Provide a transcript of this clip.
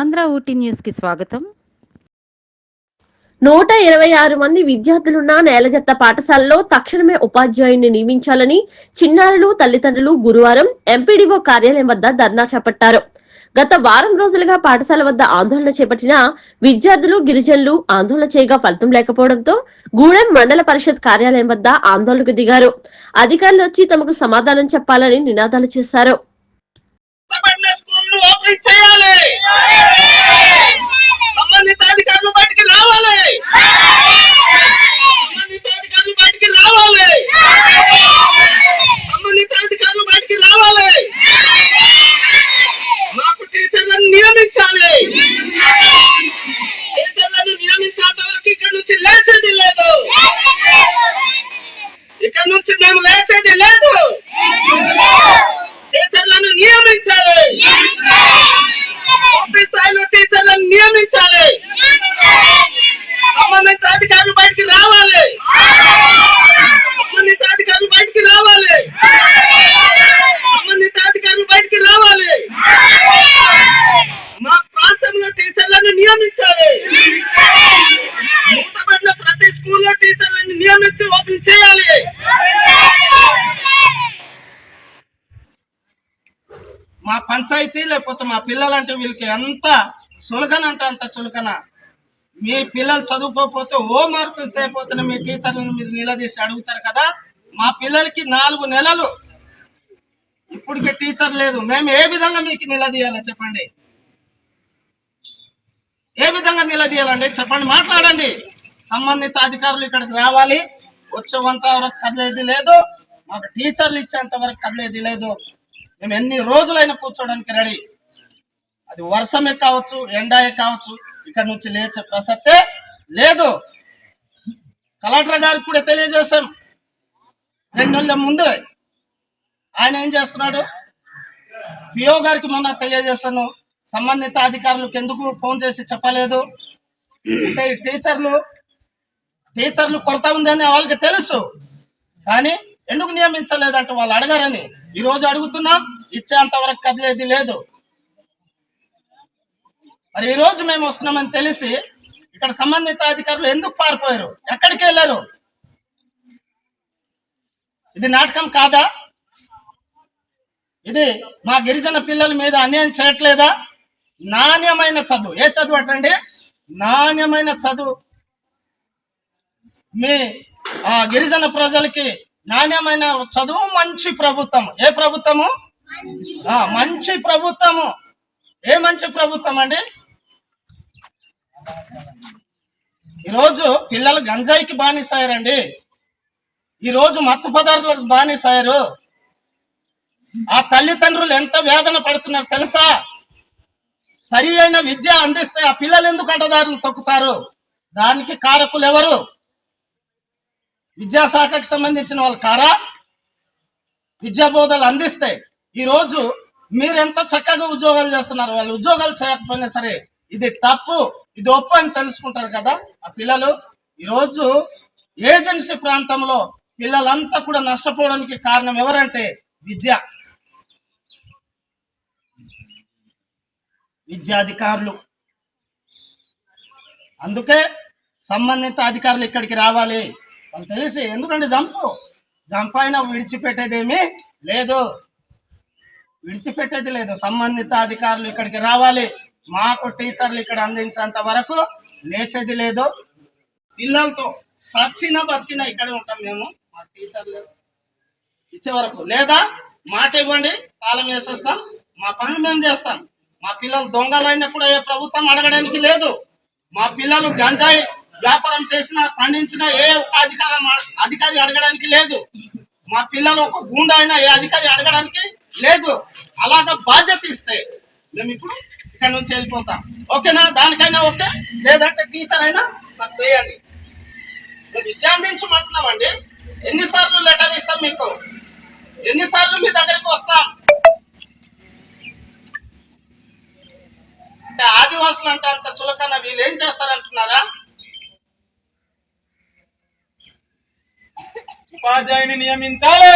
కన్నడ ఊటీ న్యూస్కి స్వాగతం. నూట ఇరవై ఆరు మంది విద్యార్థులున్న నేలజత్త పాఠశాలలో తక్షణమే ఉపాధ్యాయుని నియమించాలని చిన్నారులు తల్లిదండ్రులు గురువారం ఎంపీడీఓ కార్యాలయం వద్ద ధర్నా చేపట్టారు. గత వారం రోజులుగా పాఠశాల వద్ద ఆందోళన చేపట్టిన విద్యార్థులు గిరిజనులు ఆందోళన చేయగా ఫలితం లేకపోవడంతో గూడెం మండల పరిషత్ కార్యాలయం వద్ద ఆందోళనకు దిగారు. అధికారులు వచ్చి తమకు సమాధానం చెప్పాలని నినాదాలు చేశారు. చేయాలి సంబంధిత అధికారులు బయటికి రావాలి సంబంధిత అధికారులు బయటికి రావాలి సంబంధిత అధికారులు బయటికి రావాలి మాకు టీచర్లను నియమించాలి టీచర్లను నియమించేంత వరకు ఇక్కడ నుంచి లేచేది లేదు ఇక్కడ నుంచి మేము లేచేది లేదు. టీచర్లను నియమించాలి. పూర్తి స్థాయిలో టీచర్లను నియమించాలి. సంబంధిత అధికారులు బయటికి రావాలి. సంబంధిత అధికారులు బయటికి రావాలి. సంబంధిత అధికారులు బయటికి రావాలి. మా ప్రాంతంలో టీచర్లను నియమించాలి. మూతబడిన ప్రతి స్కూల్లో టీచర్లను నియమించి ఓపెన్ చేయాలి మా పంచాయతీ లేకపోతే మా పిల్లలంటే వీళ్ళకి ఎంత చులకన అంటే అంత చులకన. మీ పిల్లలు చదువుకోకపోతే హోంవర్క్ వర్క్ చేయకపోతే మీ టీచర్లను మీరు నిలదీసి అడుగుతారు కదా? మా పిల్లలకి నాలుగు నెలలు. ఇప్పటికే టీచర్ లేదు. మేము ఏ విధంగా మీకు నిలదీయాలో చెప్పండి? ఏ విధంగా నిలదీయాలండి? చెప్పండి మాట్లాడండి. సంబంధిత అధికారులు ఇక్కడికి రావాలి. వచ్చేంత వరకు కదిలేది లేదు. మాకు టీచర్లు ఇచ్చేంత వరకు కదిలేది లేదు. మేము ఎన్ని రోజులైనా కూర్చోడానికి రెడీ. అది వర్షమే కావచ్చు ఎండాయే కావచ్చు ఇక్కడ నుంచి లేచే ప్రసక్తే లేదు. కలెక్టర్ గారికి కూడా తెలియజేశాం. రెండు నెలల ముందు ఆయన ఏం చేస్తున్నాడు? పిఓ గారికి మొన్న తెలియజేశాను. సంబంధిత అధికారులకు ఎందుకు ఫోన్ చేసి చెప్పలేదు? అంటే టీచర్లు టీచర్లు కొరత ఉందని వాళ్ళకి తెలుసు. కానీ ఎందుకు నియమించలేదంటే వాళ్ళు అడగారని. ఈ రోజు అడుగుతున్నాం ఇచ్చేంత వరకు కదిలేది లేదు. మరి ఈ రోజు మేము వస్తున్నామని తెలిసి ఇక్కడ సంబంధిత అధికారులు ఎందుకు పారిపోయారు? ఎక్కడికి వెళ్ళారు? ఇది నాటకం కాదా? ఇది మా గిరిజన పిల్లల మీద అన్యాయం చేయట్లేదా? నాణ్యమైన చదువు. ఏ చదువు అటండి? నాణ్యమైన చదువు. మీ ఆ గిరిజన ప్రజలకి నాణ్యమైన చదువు మంచి ప్రభుత్వం ఏ ప్రభుత్వము? మంచి ప్రభుత్వము. ఏ మంచి ప్రభుత్వం అండి? ఈరోజు పిల్లలు గంజాయికి బానిసాయారండి ఈరోజు మత్తు పదార్థాలకు బానిసాయారు ఆ తల్లిదండ్రులు ఎంత వేదన పడుతున్నారు తెలుసా? సరి అయిన విద్య అందిస్తే ఆ పిల్లలు ఎందుకు అడ్డదారులు తొక్కుతారు? దానికి కారకులు ఎవరు? విద్యాశాఖకు సంబంధించిన వాళ్ళు కారా? విద్యా బోధలు అందిస్తే ఈ రోజు మీరు ఎంత చక్కగా ఉద్యోగాలు చేస్తున్నారు? వాళ్ళు ఉద్యోగాలు చేయకపోయినా సరే ఇది తప్పు ఇది ఒప్పు అని తెలుసుకుంటారు కదా ఆ పిల్లలు. ఈరోజు ఏజెన్సీ ప్రాంతంలో పిల్లలంతా కూడా నష్టపోవడానికి కారణం ఎవరంటే విద్య. విద్యాధికారులు. అందుకే సంబంధిత అధికారులు ఇక్కడికి రావాలి. అని తెలిసి ఎందుకంటే జంపు? జంప్ అయినా విడిచిపెట్టేదేమీ లేదు. విడిచిపెట్టేది లేదు. సంబంధిత అధికారులు ఇక్కడికి రావాలి. మాకు టీచర్లు ఇక్కడ అందించేంత వరకు లేచేది లేదు. పిల్లలతో సచ్చిన బతికిన ఇక్కడే ఉంటాం మేము. మా టీచర్లు ఇచ్చే వరకు లేదా? మాట ఇవ్వండి. తాళం వేసేస్తాం. మా పనులు మేము చేస్తాం. మా పిల్లలు దొంగలైనా కూడా ఏ ప్రభుత్వం అడగడానికి లేదు. మా పిల్లలు గంజాయి వ్యాపారం చేసిన పండించిన ఏ ఒక్క అధికారం అధికారి అడగడానికి లేదు. మా పిల్లలు ఒక గుండా అయినా ఏ అధికారి అడగడానికి లేదు. అలాగ బాధ్యత ఇస్తే మేము ఇప్పుడు ఇక్కడ నుంచి వెళ్ళిపోతాం. ఓకేనా? దానికైనా ఓకే? లేదంటే టీచర్ అయినా మాకు వేయండి. మేము విద్య అందించమంటున్నామండి ఎన్నిసార్లు లెటర్ ఇస్తాం మీకు? ఎన్నిసార్లు మీ దగ్గరికి వస్తాం? ఆదివాసులు అంటే అంత చులకన వీళ్ళు ఏం చేస్తారంటున్నారా? ఉపాధ్యాయుని నియమించాలి.